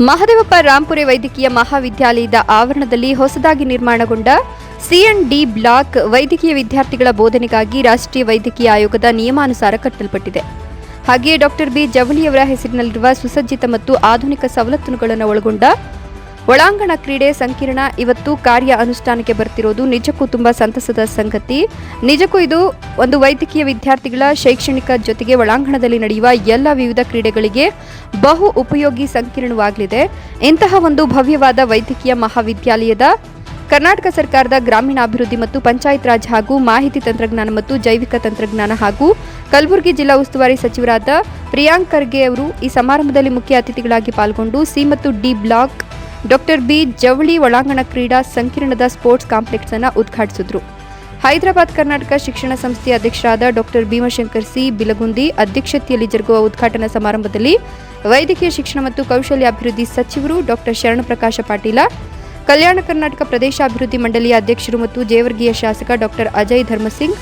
ಮಹದೇವಪ್ಪ ರಾಂಪುರೆ ವೈದ್ಯಕೀಯ ಮಹಾವಿದ್ಯಾಲಯದ ಆವರಣದಲ್ಲಿ ಹೊಸದಾಗಿ ನಿರ್ಮಾಣಗೊಂಡ ಸಿಎನ್ ಡಿ ಬ್ಲಾಕ್ ವೈದ್ಯಕೀಯ ವಿದ್ಯಾರ್ಥಿಗಳ ಬೋಧನೆಗಾಗಿ ರಾಷ್ಟ್ರೀಯ ವೈದ್ಯಕೀಯ ಆಯೋಗದ ನಿಯಮಾನುಸಾರ ಕಟ್ಟಲ್ಪಟ್ಟಿದೆ. ಹಾಗೆಯೇ ಡಾಕ್ಟರ್ ಬಿ ಜವಳಿಯವರ ಹೆಸರಿನಲ್ಲಿರುವ ಸುಸಜ್ಜಿತ ಮತ್ತು ಆಧುನಿಕ ಸವಲತ್ತುಗಳನ್ನು ಒಳಗೊಂಡ ಒಳಾಂಗಣ ಕ್ರೀಡೆ ಸಂಕೀರ್ಣ ಇವತ್ತು ಕಾರ್ಯ ಅನುಷ್ಠಾನಕ್ಕೆ ಬರ್ತಿರೋದು ನಿಜಕ್ಕೂ ತುಂಬಾ ಸಂತಸದ ಸಂಗತಿ. ನಿಜಕ್ಕೂ ಇದು ಒಂದು ವೈದ್ಯಕೀಯ ವಿದ್ಯಾರ್ಥಿಗಳ ಶೈಕ್ಷಣಿಕ ಜೊತೆಗೆ ಒಳಾಂಗಣದಲ್ಲಿ ನಡೆಯುವ ಎಲ್ಲ ವಿವಿಧ ಕ್ರೀಡೆಗಳಿಗೆ ಬಹು ಉಪಯೋಗಿ ಸಂಕೀರ್ಣವಾಗಲಿದೆ. ಇಂತಹ ಒಂದು ಭವ್ಯವಾದ ವೈದ್ಯಕೀಯ ಮಹಾವಿದ್ಯಾಲಯದ ಕರ್ನಾಟಕ ಸರ್ಕಾರದ ಗ್ರಾಮೀಣಾಭಿವೃದ್ಧಿ ಮತ್ತು ಪಂಚಾಯತ್ ರಾಜ್ ಹಾಗೂ ಮಾಹಿತಿ ತಂತ್ರಜ್ಞಾನ ಮತ್ತು ಜೈವಿಕ ತಂತ್ರಜ್ಞಾನ ಹಾಗೂ ಕಲಬುರಗಿ ಜಿಲ್ಲಾ ಉಸ್ತುವಾರಿ ಸಚಿವರಾದ ಪ್ರಿಯಾಂಕ್ ಖರ್ಗೆ ಅವರು ಈ ಸಮಾರಂಭದಲ್ಲಿ ಮುಖ್ಯ ಅತಿಥಿಗಳಾಗಿ ಪಾಲ್ಗೊಂಡು ಸಿ ಮತ್ತು ಡಿ ಬ್ಲಾಕ್ ಡಾಕ್ಟರ್ ಬಿ ಜವಳಿ ಒಳಾಂಗಣ ಕ್ರೀಡಾ ಸಂಕೀರ್ಣದ ಸ್ಪೋರ್ಟ್ಸ್ ಕಾಂಪ್ಲೆಕ್ಸ್ ಅನ್ನು ಉದ್ಘಾಟಿಸಿದ್ರು. ಹೈದರಾಬಾದ್ ಕರ್ನಾಟಕ ಶಿಕ್ಷಣ ಸಂಸ್ಥೆಯ ಅಧ್ಯಕ್ಷರಾದ ಡಾಕ್ಟರ್ ಭೀಮಶಂಕರ್ ಸಿ ಬಿಲಗುಂದಿ ಅಧ್ಯಕ್ಷತೆಯಲ್ಲಿ ಜರುಗುವ ಉದ್ಘಾಟನಾ ಸಮಾರಂಭದಲ್ಲಿ ವೈದ್ಯಕೀಯ ಶಿಕ್ಷಣ ಮತ್ತು ಕೌಶಲ್ಯಾಭಿವೃದ್ಧಿ ಸಚಿವರು ಡಾಕ್ಟರ್ ಶರಣಪ್ರಕಾಶ ಪಾಟೀಲ, ಕಲ್ಯಾಣ ಕರ್ನಾಟಕ ಪ್ರದೇಶಾಭಿವೃದ್ಧಿ ಮಂಡಳಿಯ ಅಧ್ಯಕ್ಷರು ಮತ್ತು ಜೇವರ್ಗೀಯ ಶಾಸಕ ಡಾಕ್ಟರ್ ಅಜಯ್ ಧರ್ಮಸಿಂಗ್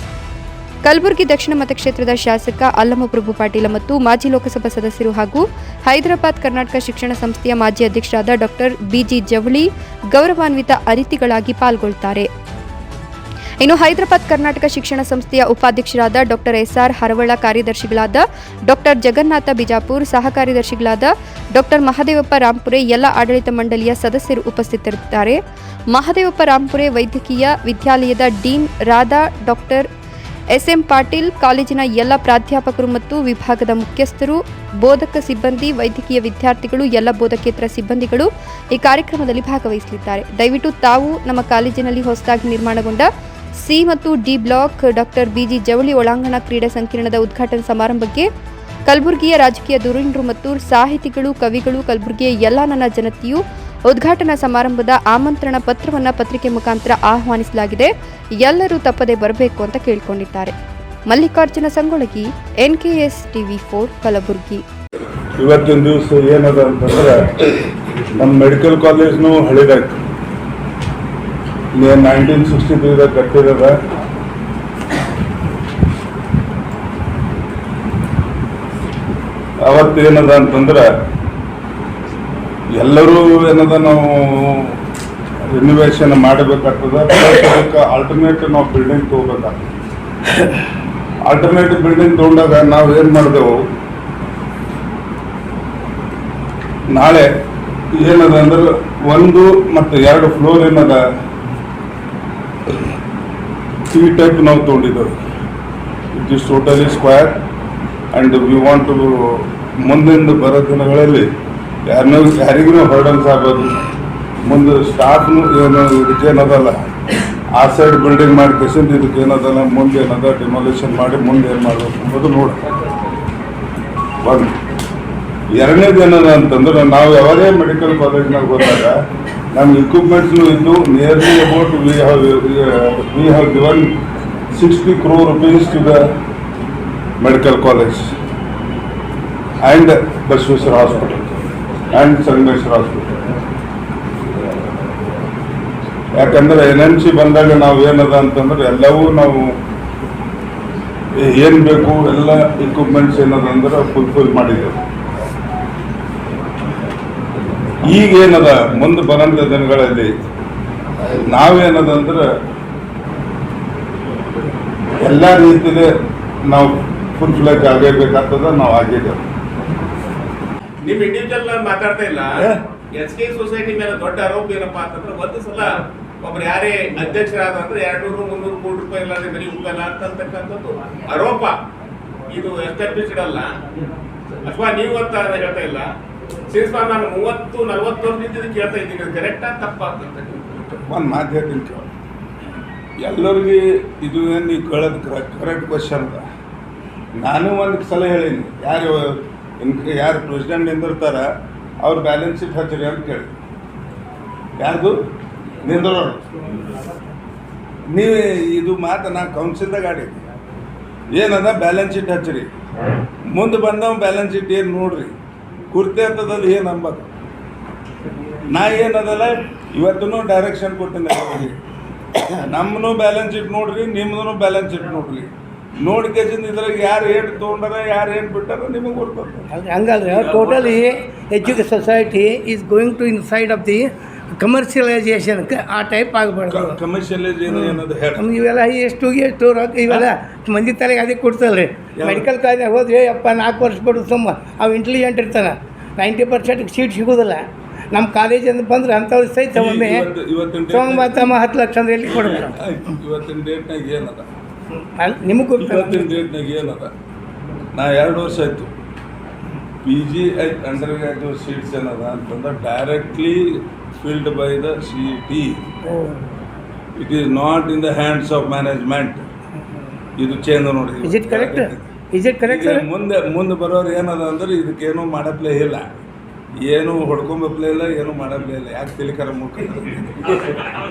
ಕಲಬುರಗಿ ದಕ್ಷಿಣ ಮತಕ್ಷೇತ್ರದ ಶಾಸಕ ಅಲ್ಲಮಪ್ರಭು ಪಾಟೀಲ ಮತ್ತು ಮಾಜಿ ಲೋಕಸಭಾ ಸದಸ್ಯರು ಹಾಗೂ ಹೈದರಾಬಾದ್ ಕರ್ನಾಟಕ ಶಿಕ್ಷಣ ಸಂಸ್ಥೆಯ ಮಾಜಿ ಅಧ್ಯಕ್ಷರಾದ ಡಾಕ್ಟರ್ ಬಿಜಿ ಜವಳಿ ಗೌರವಾನ್ವಿತ ಅತಿಥಿಗಳಾಗಿ ಪಾಲ್ಗೊಳ್ಳುತ್ತಾರೆ ಇನ್ನು ಹೈದರಾಬಾದ್ ಕರ್ನಾಟಕ ಶಿಕ್ಷಣ ಸಂಸ್ಥೆಯ ಉಪಾಧ್ಯಕ್ಷರಾದ ಡಾಕ್ಟರ್ ಎಸ್ಆರ್ ಹರವಳ, ಕಾರ್ಯದರ್ಶಿಗಳಾದ ಡಾಕ್ಟರ್ ಜಗನ್ನಾಥ ಬಿಜಾಪುರ್ ಸಹ ಕಾರ್ಯದರ್ಶಿಗಳಾದ ಡಾಕ್ಟರ್ ಮಹದೇವಪ್ಪ ರಾಂಪುರೆ ಎಲ್ಲ ಆಡಳಿತ ಮಂಡಳಿಯ ಸದಸ್ಯರು ಉಪಸ್ಥಿತರಿರುತ್ತಾರೆ ಮಹದೇವಪ್ಪ ರಾಂಪುರೆ ವೈದ್ಯಕೀಯ ವಿದ್ಯಾಲಯದ dean Radha, doctor SM Patil ಕಾಲೇಜಿನ ಎಲ್ಲ ಪ್ರಾಧ್ಯಾಪಕರು ಮತ್ತು ವಿಭಾಗದ ಮುಖ್ಯಸ್ಥರು, ಬೋಧಕ ಸಿಬ್ಬಂದಿ, ವೈದ್ಯಕೀಯ ವಿದ್ಯಾರ್ಥಿಗಳು, ಎಲ್ಲ ಬೋಧಕೇತರ ಸಿಬ್ಬಂದಿಗಳು ಈ ಕಾರ್ಯಕ್ರಮದಲ್ಲಿ ಭಾಗವಹಿಸಲಿದ್ದಾರೆ. ದಯವಿಟ್ಟು ತಾವು ನಮ್ಮ ಕಾಲೇಜಿನಲ್ಲಿ ಹೊಸದಾಗಿ ನಿರ್ಮಾಣಗೊಂಡ ಸಿ ಮತ್ತು D block doctor B G ಒಳಾಂಗಣ ಕ್ರೀಡಾ ಸಂಕೀರ್ಣದ ಉದ್ಘಾಟನಾ ಸಮಾರಂಭಕ್ಕೆ ಕಲಬುರಗಿಯ ರಾಜಕೀಯ ಧುರೀಣರು ಮತ್ತು ಸಾಹಿತಿಗಳು, ಕವಿಗಳು, ಕಲಬುರಗಿಯ ಎಲ್ಲ ನನ್ನ ಜನತೆಯು ಉದ್ಘಾಟನಾ ಸಮಾರಂಭದ ಆಮಂತ್ರಣ ಪತ್ರವನ್ನು ಪತ್ರಿಕೆ ಮುಖಾಂತರ ಆಹ್ವಾನಿಸಲಾಗಿದೆ. ಎಲ್ಲರೂ ತಪ್ಪದೆ ಬರಬೇಕು ಅಂತ ಕೇಳಿಕೊಂಡಿದ್ದಾರೆ. Mallikarjuna Sangolagi NKS TV four, Kalaburagi. ಇವತ್ತಿನ ದಿವಸ ಏನದ ಅಂತಂದ್ರೆ, ನಮ್ಮ ಮೆಡಿಕಲ್ ಕಾಲೇಜ್ನು ಹಳಿದಾಯ್ತು. ನೈನ್ಟೀನ್ ಸಿಕ್ಸ್ಟಿ ತ್ರೀದಾಗ ಕಟ್ಟಿರದ. ಅವತ್ತೇನದ ಅಂತಂದ್ರೆ ಎಲ್ಲರೂ ಏನದ ನಾವು ರಿನಿವೇಶನ್ ಮಾಡಬೇಕಾಗ್ತದ, ಅದಕ್ಕೆ ನಾವು ಬಿಲ್ಡಿಂಗ್ ತೊಗೋಬೇಕಾಗ್ತದೆ. ಆಲ್ಟರ್ನೇಟಿವ್ ಬಿಲ್ಡಿಂಗ್ ತೊಗೊಂಡಾಗ ನಾವು ಏನು ಮಾಡಿದೆವು? ನಾಳೆ ಏನದ ಅಂದ್ರೆ ಒಂದು ಮತ್ತು ಎರಡು ಫ್ಲೋರ್ ಏನದ? ಈ ಟೈಪ್ ನಾವು ತೊಗೊಂಡಿದ್ದೇವೆ. It is totally square and we want to ಮುಂದಿನ ಬರೋ ದಿನಗಳಲ್ಲಿ ಯಾರನ್ನೂ ಯಾರಿಗೂ ಹೊರಡನ್ಸ್ ಆಗ್ಬೋದು. ಮುಂದೆ ಸ್ಟಾಫ್ನು ಏನು ಇದಕ್ಕೆ ಏನದಲ್ಲ. ಆ ಸೈಡ್ ಬಿಲ್ಡಿಂಗ್ ಮಾಡಿ ಕೆಸಿಂದ ಇದಕ್ಕೆ ಏನದಲ್ಲ, ಮುಂದೆ ಏನದ ಡಿಮಾಲಿಷನ್ ಮಾಡಿ ಮುಂದೆ ಏನು ಮಾಡಬೇಕು ಅನ್ನೋದು ನೋಡಿ. ಒಂದು ಎರಡನೇದು ಏನದ ಅಂತಂದ್ರೆ, ನಾವು ಯಾವುದೇ ಮೆಡಿಕಲ್ ಕಾಲೇಜ್ನಾಗ ಹೋದಾಗ ನಮ್ಮ ಇಕ್ವಿಪ್ಮೆಂಟ್ಸ್ನು ಇದ್ದು nearly about we have we have given sixty crore rupees to the medical college and Basaveshwara hospital and Sangameshwara ಆಸ್ಪತ್ರೆ ಯಾಕಂದ್ರೆ ಎನ್ ಎಂ ಸಿ ಬಂದಾಗ ನಾವು ಏನದ ಅಂತಂದ್ರೆ ಎಲ್ಲವೂ ನಾವು ಏನು ಬೇಕು ಎಲ್ಲ ಇಕ್ವಿಪ್ಮೆಂಟ್ಸ್ ಏನದ ಅಂದ್ರೆ ಫುಲ್ಫಿಲ್ ಮಾಡಿದ್ದೇವೆ. ಈಗ ಏನದ? ಮುಂದೆ ಬರೋಂಥ ದಿನಗಳಲ್ಲಿ ನಾವೇನದಂದ್ರೆ ಎಲ್ಲ ರೀತಿಯಲ್ಲಿ ನಾವು ಫುಲ್ ಫ್ಲೆಜ್ ಆಗಬೇಕಾಗ್ತದ ನಾವು ಆಗಿದ್ದೇವೆ. ನಿಮ್ ಇಂಡಿವಿಜುವಲ್ ಮಾತಾಡ್ತಾ ಇಲ್ಲ. ಎಚ್ ಎಸ್ ಕೆ ಸೊಸೈಟಿ ಮೇಲೆ ದೊಡ್ಡ ಆರೋಪ ಏನಪ್ಪಾ ಅಂತಂದ್ರೆ ಒಂದು ಸಲ ಒಬ್ರು ಯಾರೇ ಅಧ್ಯಕ್ಷರಾದ ಅಂದ್ರೆ ಎರಡು ನೂರು ಮುನ್ನೂರು ಕೋಟಿ ರೂಪಾಯಿ ಇಲ್ಲಾಂದ್ರೆ ಬರೀ ಹೋಗಲ್ಲ ಅಂತಕ್ಕಂಥದ್ದು ಆರೋಪ. ಇದು ಎಸ್ಟಾಬ್ಲಿಷ್ಡ್ ಅಲ್ಲ. ಅಥವಾ ನೀವು ಅಂತ ಹೇಳ್ತಾ ಇಲ್ಲ. ಸಿನ್ಸ್ ನಾನು ಮೂವತ್ತು ನಲವತ್ತು ವರ್ಷದಿಂದ ಕೇಳ್ತಾ ಇದ್ದೀನಿ. ಕರೆಕ್ಟಾ ಆಗಿ ತಪ್ಪ ಒಂದು ಮಾತು ಹೇಳ್ತೀನಿ ಎಲ್ಲರಿಗೂ ಎಲ್ಲರಿಗೆ ಇದು ಏನು ನೀವು ಕೇಳೋದು ಕರೆಕ್ಟ್ ಕ್ವಶನ್ ನಾನು ಒಂದು ಸಲ ಹೇಳೀನಿ. ಯಾರು ಇನ್ ಯಾರು ಪ್ರೆಸಿಡೆಂಟ್ ನಿಂದಿರ್ತಾರ, ಅವ್ರ ಬ್ಯಾಲೆನ್ಸ್ ಶೀಟ್ ಹಚ್ಚಿರಿ ಅಂತ ಕೇಳಿ ಯಾರ್ದು? ನಿಂದಿರೋರು ನೀವು ಇದು ಮಾತು ನಾ ಕೌನ್ಸಿಲ್ದಾಗ ಆಡೀನಿ ಏನದ? ಬ್ಯಾಲೆನ್ಸ್ ಶೀಟ್ ಹಚ್ಚಿರಿ ಮುಂದೆ ಬಂದವ ಬ್ಯಾಲೆನ್ಸ್ ಶೀಟ್ ಏನು ನೋಡ್ರಿ. ಕುರ್ತೆ ಅಂತದಲ್ಲಿ ಏನು ಅಂಬದು. ನಾ ಏನದಲ್ಲ ಇವತ್ತೂ ಡೈರೆಕ್ಷನ್ ಕೊಟ್ಟಿನಿ ನಮ್ಮನು ಬ್ಯಾಲೆನ್ಸ್ ಶೀಟ್ ನೋಡ್ರಿ ನಿಮ್ಮದೂ ಬ್ಯಾಲೆನ್ಸ್ ಶೀಟ್ ನೋಡ್ರಿ. ನೋಡ್ಕೇಸಿಂದ ಇದ್ರಾಗ ಯಾರು ಏನು ತೊಗೊಂಡಾರ ಯಾರು ಏನು ಬಿಟ್ಟಾರ ನಿಮಗೆ ಗೊತ್ತದ ಹಂಗಲ್ರಿ. Totally ಎಜುಕೇ society is going to inside of the commercialisation ಆ ಟೈಪ್ ಆಗಬಾರ್ದು. ಕಮರ್ಷಿಯಲೈಸೇಷನ್ ಏನು ಏನದು ಹೇಳಿ. ಇವೆಲ್ಲ ಎಷ್ಟು ಎಷ್ಟು ರೊಕ್ಕ ಇವೆಲ್ಲ ಮಂದಿ ತಲೆಗೆ ಅದಕ್ಕೆ ಕೊಡ್ತಲ್ರಿ? ಮೆಡಿಕಲ್ ಕಾಲೇಜ್ ಹೋದ್ರೆ ಅಪ್ಪ ನಾಲ್ಕು ವರ್ಷ ಬಿಡು ಸುಮ್ಮ. ಅವು ಇಂಟೆಲಿಜೆಂಟ್ ಇರ್ತಾನೆ. ನೈಂಟಿ ಪರ್ಸೆಂಟ್ ಸೀಟ್ ಸಿಗೋದಿಲ್ಲ. ನಮ್ಮ ಕಾಲೇಜಿಂದ ಬಂದ್ರೆ ಅಂಥವ್ರು ಸಹಿತ ಒಮ್ಮೆ ತಮ್ಮ ಹತ್ತು ಲಕ್ಷ ಅಂದ್ರೆ ಎಲ್ಲಿ ಕೊಡ್ಬೇಕು? ಇವತ್ತಿನ ಡೇಟ್ನಾಗ ಏನದ? ನಿಮಗೆ ಇವತ್ತಿನ ಡೇಟ್ನಾಗ ಏನದ ನಾ ಎರಡು ವರ್ಷ ಆಯ್ತು. P G undergraduate seats ಏನದ ಅಂತಂದ್ರೆ directly filled by the C T it is not in the hands of management ಇದು ಚೇಂಜ್ ನೋಡಿ. Is it correct is it correct ಮುಂದೆ ಮುಂದೆ ಬರೋರು ಏನದ ಅಂದ್ರೆ ಇದಕ್ಕೇನು ಮಾಡಪ್ಲೇ ಇಲ್ಲ. ಏನು ಹೊಡ್ಕೊಂಬಪ್ಲೇ ಇಲ್ಲ ಏನು ಮಾಡಪ್ಲೇ ಇಲ್ಲ. ಯಾಕೆ ತಿಲಿಕರ ಮುಖ